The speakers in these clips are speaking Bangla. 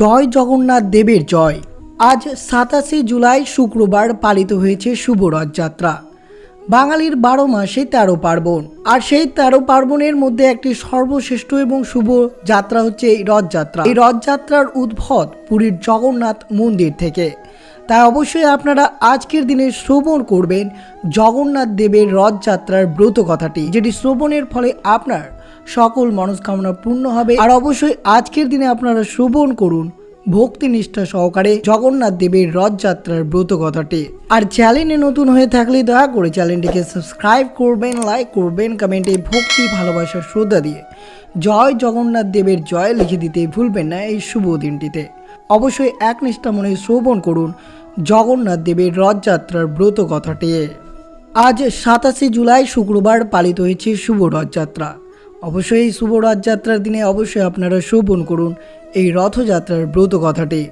জয় জগন্নাথ দেবের জয়। আজ সাতাশে জুলাই শুক্রবার পালিত হয়েছে শুভ রথযাত্রা। বাঙালির বারো মাসে তেরো পার্বণ। আর সেই তেরো পার্বণের মধ্যে একটি সর্বশ্রেষ্ঠ এবং শুভ যাত্রা হচ্ছে এই রথযাত্রা। এই রথযাত্রার উদ্ভব পুরীর জগন্নাথ মন্দির থেকে। তাই অবশ্যই আপনারা আজকের দিনে শ্রবণ করবেন জগন্নাথ দেবের রথযাত্রার ব্রত কথাটি, যেটি শ্রবণের ফলে আপনার সকল মনস্কামনা পূর্ণ হবে। আর অবশ্যই আজকের দিনে আপনারা শ্রবণ করুন ভক্তি নিষ্ঠা সহকারে জগন্নাথ দেবের রথযাত্রার ব্রত কথাটি। আর চ্যানেলে নতুন হয়ে থাকলে দয়া করে চ্যানেলটিকে সাবস্ক্রাইব করবেন, লাইক করবেন, কমেন্টে ভক্তি, ভালোবাসার শ্রদ্ধা দিয়ে। জয় জগন্নাথ দেবের জয় লিখে দিতে ভুলবেন না এই শুভ দিনটিতে। অবশ্যই একনিষ্ঠা মনে শ্রবণ করুন জগন্নাথ দেবের রথযাত্রার ব্রত কথাটি। আজ সাতাশে জুলাই শুক্রবার পালিত হয়েছে শুভ রথযাত্রা। অবশ্যই এই শুভ রথযাত্রার দিনে অবশ্যই আপনারা শ্রবণ করুন এই রথযাত্রার ব্রত কথাটি।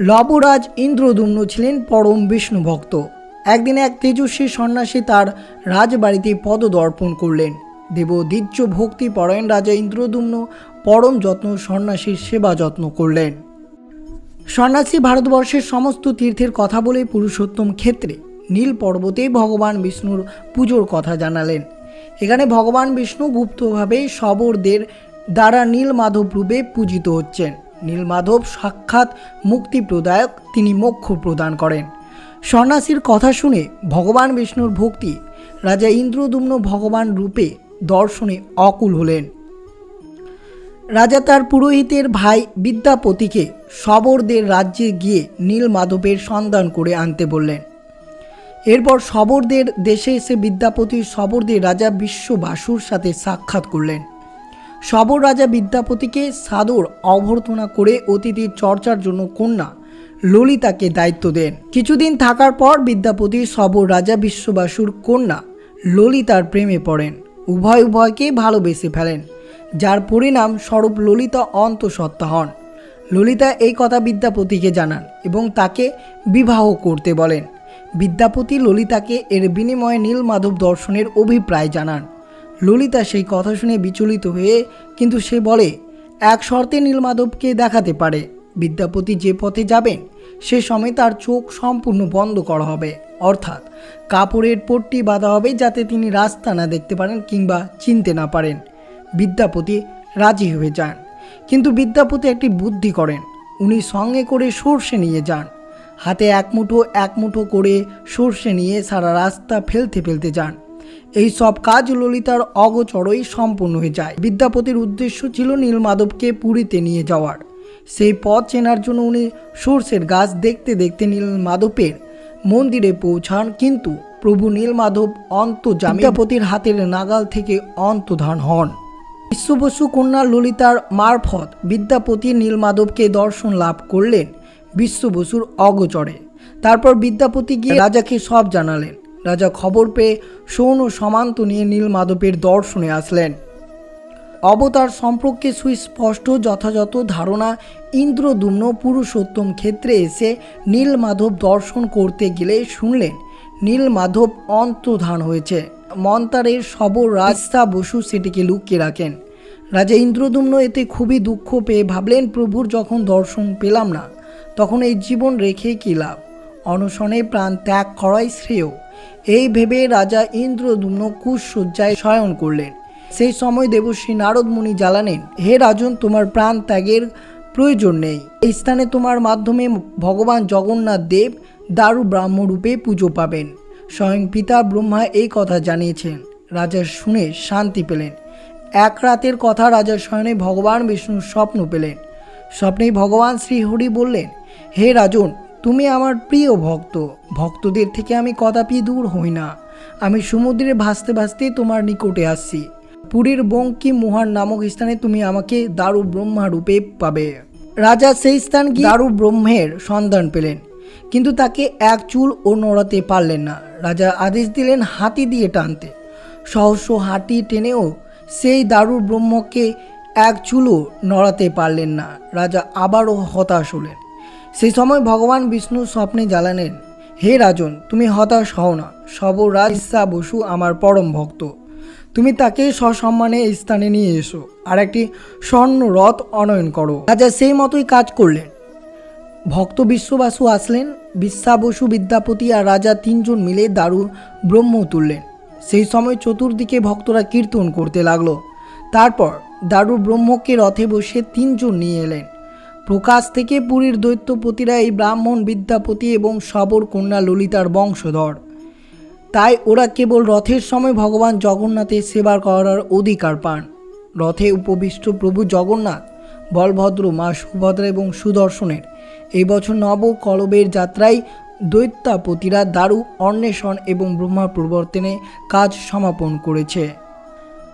লবরাজ ইন্দ্রদুম্ন ছিলেন পরম বিষ্ণু ভক্ত। একদিন এক তেজস্বী সন্ন্যাসী তার রাজবাড়িতে পদদর্পণ করলেন। দেব দেবদিজ্য ভক্তি পরায়ণ রাজা ইন্দ্রদুম্ন পরম যত্ন সন্ন্যাসীর সেবা যত্ন করলেন। সন্ন্যাসী ভারতবর্ষের সমস্ত তীর্থের কথা বলে পুরুষোত্তম ক্ষেত্রে নীল পর্বতেই ভগবান বিষ্ণুর পুজোর কথা জানালেন। এখানে ভগবান বিষ্ণু গুপ্তভাবে শবরদের দ্বারা নীলমাধব রূপে পূজিত হচ্ছেন। নীলমাধব সাক্ষাৎ মুক্তি প্রদায়ক তিনি মোক্ষ প্রদান করেন। সন্ন্যাসীর কথা শুনে ভগবান বিষ্ণুর ভক্তি, রাজা ইন্দ্রদুম্ন ভগবান রূপে দর্শনে অকুল হলেন। রাজা তার পুরোহিতের ভাই বিদ্যাপতিকে শবরদের রাজ্যে গিয়ে নীলমাধবের সন্ধান করে আনতে বললেন। এরপর শবরদের দেশে এসে বিদ্যাপতি শবরদের রাজা বিশ্ববাসুর সাথে সাক্ষাৎ করলেন। শবর রাজা বিদ্যাপতিকে সাদর অভ্যর্থনা করে অতিথির চর্চার জন্য কন্যা ললিতাকে দায়িত্ব দেন। কিছুদিন থাকার পর বিদ্যাপতি শবর রাজা বিশ্ববাসুর কন্যা ললিতার প্রেমে পড়েন। উভয় উভয়কে ভালোবেসে ফেলেন, যার পরিণাম স্বরূপ ললিতা অন্তঃসত্ত্বা হন। ললিতা এই কথা বিদ্যাপতিকে জানান এবং তাকে বিবাহ করতে বলেন। বিদ্যাপতি ললিতাকে এর বিনিময়ে নীলমাধব দর্শনের অভিপ্রায় জানান। ললিতা সেই কথা শুনে বিচলিত হয়ে কিন্তু সে বলে, এক শর্তে নীলমাধবকে দেখাতে পারে। বিদ্যাপতি যে পথে যাবেন, সে সময় তার চোখ সম্পূর্ণ বন্ধ করা হবে। অর্থাৎ কাপড়ের পট্টি বাঁধা হবে যাতে তিনি রাস্তা না দেখতে পারেন কিংবা চিনতে না পারেন। বিদ্যাপতি রাজি হয়ে যান। কিন্তু বিদ্যাপতি একটি বুদ্ধি করেন। উনি সঙ্গে করে সর্ষে নিয়ে যান। হাতে এক মুঠো এক মুঠো করে সর্ষে নিয়ে সারা রাস্তা ফেলতে ফেলতে যান। এই সব কাজ ললিতার অগচরই সম্পূর্ণ হয়ে যায়। বিদ্যাপতির উদ্দেশ্য ছিল নীলমাধবকে পুরীতে নিয়ে যাওয়ার। সেই পথ চেনার জন্য উনি সর্ষের গাছ দেখতে দেখতে নীলমাধবের মন্দিরে পৌঁছান। কিন্তু প্রভু নীলমাধব অন্তর্জামী বিদ্যাপতির হাতের নাগাল থেকে অন্তর্ধান হন। বিশ্ববসু কন্যা ললিতার মারফত বিদ্যাপতি নীলমাধবকে দর্শন লাভ করলেন। বিশ্ববসুর অগচরে। তারপর বিদ্যাপতি গিয়ে রাজাকে সব জানালেন। রাজা খবর পেয়ে সৌন সমান্ত নিয়ে নীলমাধবের দর্শনে আসলেন। অবতার সম্পর্কে সুস্পষ্ট যথাযথ ধারণা ইন্দ্রদুম্ন পুরুষোত্তম ক্ষেত্রে এসে নীলমাধব দর্শন করতে গেলে শুনলেন, নীলমাধব অন্তর্ধান হয়েছে। মন্তারের সবর রাস্তা বসু সেটিকে লুকিয়ে রাখেন। রাজা ইন্দ্রদুম্ন এতে খুবই দুঃখ পেয়ে ভাবলেন, প্রভুর যখন দর্শন পেলাম না তখন এই জীবন রেখে কী লাভ? অনশনে প্রাণ ত্যাগ করাই শ্রেয়। এই ভেবে রাজা ইন্দ্রদুম্ন কুশয্যায় শয়ন করলেন। সেই সময় দেবশ্রী নারদ মুনি জ্বালানেন হে রাজন, তোমার প্রাণ ত্যাগের প্রয়োজন নেই। এই স্থানে তোমার মাধ্যমে ভগবান জগন্নাথ দেব দারু ব্রাহ্মরূপে পুজো পাবেন। স্বয়ং পিতা ব্রহ্মা এই কথা জানিয়েছেন। রাজা শুনে শান্তি পেলেন। এক রাতের কথা রাজা শয়নে ভগবান বিষ্ণুর স্বপ্ন পেলেন। স্বপ্নেই ভগবান শ্রীহরি বললেন হে রাজন, তুমি আমার প্রিয় ভক্ত। ভক্তদের থেকে আমি কদাপি দূর হই না। আমি সমুদ্রে ভাসতে ভাসতে তোমার নিকটে আসছি। পুরীর বঙ্কি মুহার নামক স্থানে তুমি আমাকে দারু ব্রহ্মা রূপে পাবে। রাজা সেই স্থান গিয়ে দারু ব্রহ্মের সন্ধান পেলেন, কিন্তু তাকে এক চুল ও নড়াতে পারলেন না। রাজা আদেশ দিলেন হাতি দিয়ে টানতে। সহস্র হাতি টেনেও সেই দারু ব্রহ্মকে এক চুলও নড়াতে পারলেন না। রাজা আবারও হতাশ হলেন। সেই সময় ভগবান বিষ্ণু স্বপ্নে জ্বালালেন, হে রাজন, তুমি হতাশ হও না। সবরাজ ইচ্ছা বসু আমার পরম ভক্ত। তুমি তাকে সসম্মানে এই স্থানে নিয়ে এসো আর একটি স্বর্ণ রথ অনয়ন করো। রাজা সেই মতোই কাজ করলেন। ভক্ত বিশ্ববাসু আসলেন বিশ্বাবসু বিদ্যাপতি আর রাজা তিনজন মিলে দারু ব্রহ্ম তুললেন। সেই সময় চতুর্দিকে ভক্তরা কীর্তন করতে লাগল। তারপর দারু ব্রহ্মকে রথে বসে তিনজন নিয়ে এলেন। প্রকাশ থেকে পুরীর দৈত্যপতিরা এই ব্রাহ্মণ বিদ্যাপতি এবং সবর কন্যা ললিতার বংশধর। তাই ওরা কেবল রথের সময় ভগবান জগন্নাথের সেবা করার অধিকার পান। রথে উপবিষ্ট প্রভু জগন্নাথ, বলভদ্র মা সুভদ্রা এবং সুদর্শনের। এই বছর নব কলবের যাত্রায় দৈত্যাপতিরা দারু অন্বেষণ এবং ব্রহ্মা প্রবর্তনে কাজ সমাপন করেছে।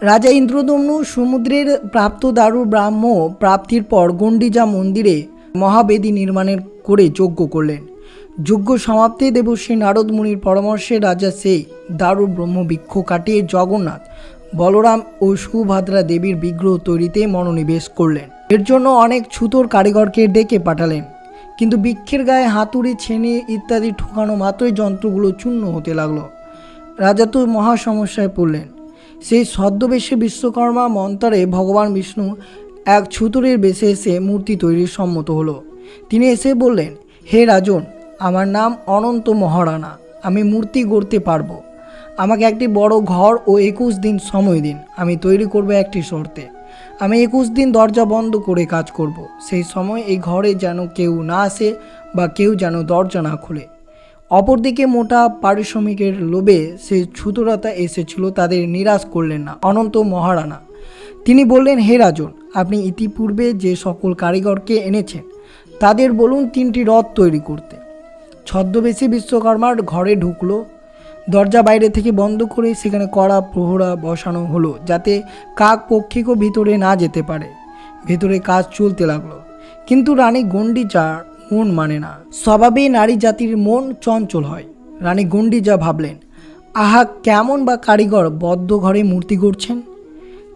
রাজা ইন্দ্রদম্নু সমুদ্রের প্রাপ্ত দারু ব্রাহ্ম প্রাপ্তির পর গণ্ডিজা মন্দিরে মহাবেদী নির্মাণের করে যজ্ঞ করলেন। যজ্ঞ সমাপ্তি দেবশ্রী নারদ মুনির পরামর্শে রাজা সেই দারু ব্রহ্ম বৃক্ষ কাটিয়ে জগন্নাথ, বলরাম ও সুভদ্রা দেবীর বিগ্রহ তৈরিতে মনোনিবেশ করলেন। এর জন্য অনেক ছুতোর কারিগরকে ডেকে পাঠালেন। কিন্তু বৃক্ষের গায়ে হাতুড়ি, ছেনে ইত্যাদি ঠোকানো মাত্রই যন্ত্রগুলো চূর্ণ হতে লাগল। রাজা তো মহা সমস্যায় পড়লেন। সেই ছদ্মবেশে বিশ্বকর্মা মন্ত্রে ভগবান বিষ্ণু এক ছুতুরের বেশে এসে মূর্তি তৈরির সম্মত হলো। তিনি এসে বললেন, হে রাজন, আমার নাম অনন্ত মহারানা, আমি মূর্তি গড়তে পারব। আমাকে একটি বড় ঘর ও একুশ দিন সময় দিন, আমি তৈরি করব একটি শর্তে। আমি একুশ দিন দরজা বন্ধ করে কাজ করব। সেই সময় এই ঘরে যেন কেউ না আসে বা কেউ যেন দরজা না খুলে। অপরদিকে মোটা পারিশ্রমিকের লোভে সে ছুতরতা এসেছিল, তাদের নিরাশ করলেন না। অনন্ত মহারানা, তিনি বললেন, হে রাজন, আপনি ইতিপূর্বে যে সকল কারিগরকে এনেছেন, তাদের বলুন তিনটি রথ তৈরি করতে। ছদ্মবেশী বিশ্বকর্মার ঘরে ঢুকলো, দরজা বাইরে থেকে বন্ধ করে সেখানে কড়া প্রহরা বসানো হলো, যাতে কাক পক্ষীকও ভিতরে না যেতে পারে। ভেতরে কাজ চলতে লাগল। কিন্তু রানী গণ্ডিচার মন মানে না। স্বভাবে নারী জাতির মন চঞ্চল হয়। রানী গুন্ডি যা ভাবলেন, আহা, কেমন বা কারিগর বদ্ধ ঘরে মূর্তি গড়ছেন?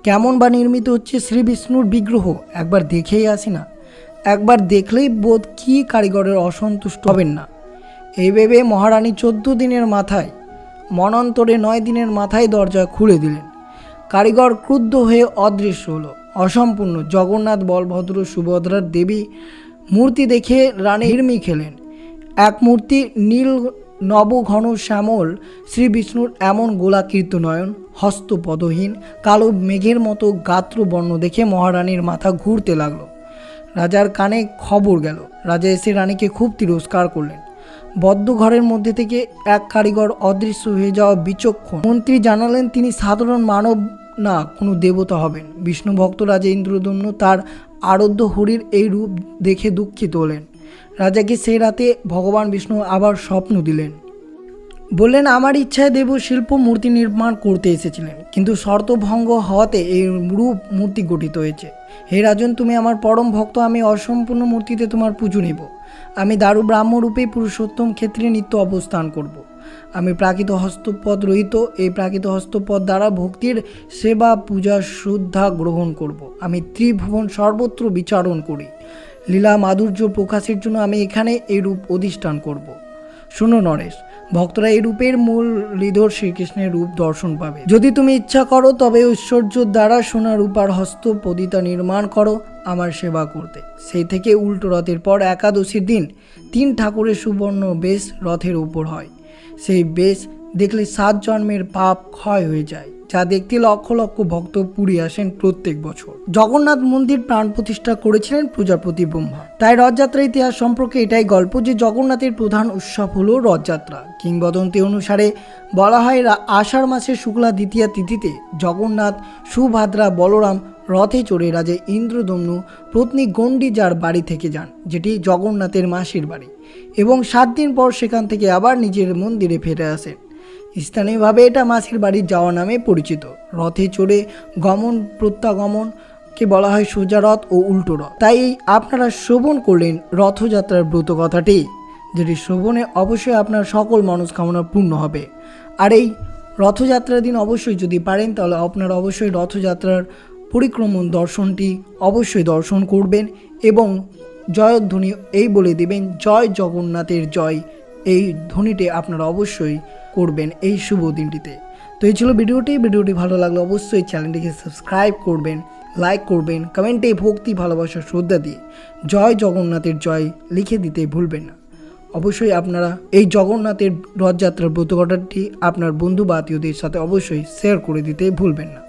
কেমন বা নির্মিত হচ্ছে শ্রী বিষ্ণুর বিগ্রহ? একবার দেখেই আসি না। একবার দেখলেই বোধ কি কারিগরের অসন্তুষ্ট হবেন না। এই ভেবে মহারানী চোদ্দ দিনের মাথায়, মনন্তরে নয় দিনের মাথায় দরজা খুলে দিলেন। কারিগর ক্রুদ্ধ হয়ে অদৃশ্য হলো। অসম্পূর্ণ জগন্নাথ বলভদ্র সুভদ্রার দেবী মূর্তি দেখে রানী হিরমি খেলেন। এক মূর্তি নীল নবঘন শ্যামল, শ্রী বিষ্ণুর এমন গোলাকীর্ত নয়ন হস্তপদহীন কালো মেঘের মতো গাত্র বর্ণ দেখে মহারানীর মাথা ঘুরতে লাগল। রাজার কানে খবর গেল। রাজা এসে রানীকে খুব তিরস্কার করলেন। বদ্ধ ঘরের মধ্যে থেকে এক কারিগর অদৃশ্য হয়ে যাওয়া বিচক্ষণ মন্ত্রী জানালেন, তিনি সাধারণ মানব না, কোনো দেবতা হবেন। বিষ্ণু ভক্ত রাজা ইন্দ্রদম্ন তার আরধ্য হরির এই রূপ দেখে দুঃখিত হলেন। রাজাকে সেই রাতে ভগবান বিষ্ণু আবার স্বপ্ন দিলেন। বললেন, আমার ইচ্ছায় দেব শিল্প মূর্তি নির্মাণ করতে এসেছিলেন, কিন্তু শর্ত ভঙ্গ হওয়াতে এই রূপ মূর্তি গঠিত হয়েছে হে রাজন, তুমি আমার পরম ভক্ত, আমি অসম্পূর্ণ মূর্তিতে তোমার পুজো নেব আমি দারু ব্রাহ্মরূপে পুরুষোত্তম ক্ষেত্রে নিত্য অবস্থান করব। আমি প্রাকৃত হস্তপদ রহিত, এই প্রাকৃত হস্তপদ দ্বারা ভক্তির সেবা পূজা শ্রদ্ধা গ্রহণ করব। আমি ত্রিভুবন সর্বত্র বিচারণ করি লীলা মাধুর্য প্রকাশের জন্য আমি এখানে এই রূপ অধিষ্ঠান করব। শোনো নরেশ ভক্তরা এই রূপের মূল হৃদয় শ্রীকৃষ্ণের রূপ দর্শন পাবে। যদি তুমি ইচ্ছা করো, তবে ঐশ্বর্য দ্বারা সোনা রূপার হস্ত পদিতা নির্মাণ করো, আমার সেবা করতে। সেই থেকে উল্টো রথের পর একাদশীর দিন তিন ঠাকুরের সুবর্ণ বেশ রথের উপর হয়। সেই বেশ দেখলে সাত জন্মের পাপ ক্ষয় হয়ে যায়। যা দেখতে লক্ষ লক্ষ ভক্ত পুরী আসেন প্রত্যেক বছর। জগন্নাথ মন্দির প্রাণ প্রতিষ্ঠা করেছিলেন প্রজাপতি ব্রহ্মা। তাই রথযাত্রা ইতিহাস সম্পর্কে এটাই গল্প যে জগন্নাথের প্রধান উৎসব হল রথযাত্রা। কিংবদন্তি অনুসারে বলা হয় আষাঢ় মাসের শুক্লা দ্বিতীয়া তিথিতে জগন্নাথ, সুভাদ্রা, বলরাম রথে চড়ে রাজা ইন্দ্রদম্নু পত্নী গণ্ডি যার বাড়ি থেকে যান, যেটি জগন্নাথের মাসির বাড়ি। এবং সাত দিন পর সেখান থেকে আবার নিজের মন্দিরে ফিরে আসেন। স্থানীয়ভাবে এটা মাসির বাড়ি যাওয়া নামে পরিচিত। রথে চড়ে গমন প্রত্যাগমনকে বলা হয় সোজা রথ ও উল্টো রথ। তাই আপনারা শ্রবণ করলেন রথযাত্রার ব্রত কথাটি, যেটি শ্রবণে অবশ্যই আপনার সকল মনস্কামনা পূর্ণ হবে। আর এই রথযাত্রার দিন অবশ্যই যদি পারেন, তাহলে আপনারা অবশ্যই রথযাত্রার পরিক্রমণ দর্শনটি অবশ্যই দর্শন করবেন এবং জয়ধ্বনি এই বলে দেবেন, জয় জগন্নাথের জয়। এই ধ্বনিটি আপনারা অবশ্যই করবেন এই শুভ দিনটিতে। তো এই ছিল ভিডিওটি। ভিডিওটি ভালো লাগলে অবশ্যই চ্যানেলটিকে সাবস্ক্রাইব করবেন, লাইক করবেন, কমেন্টে ভক্তি, ভালোবাসা, শ্রদ্ধা দিয়ে জয় জগন্নাথের জয় লিখে দিতে ভুলবেন না। অবশ্যই আপনারা এই জগন্নাথের রথযাত্রার ব্রত ব্রতঘটাটি আপনার বন্ধু বা আত্মীয়দের সাথে অবশ্যই শেয়ার করে দিতে ভুলবেন না।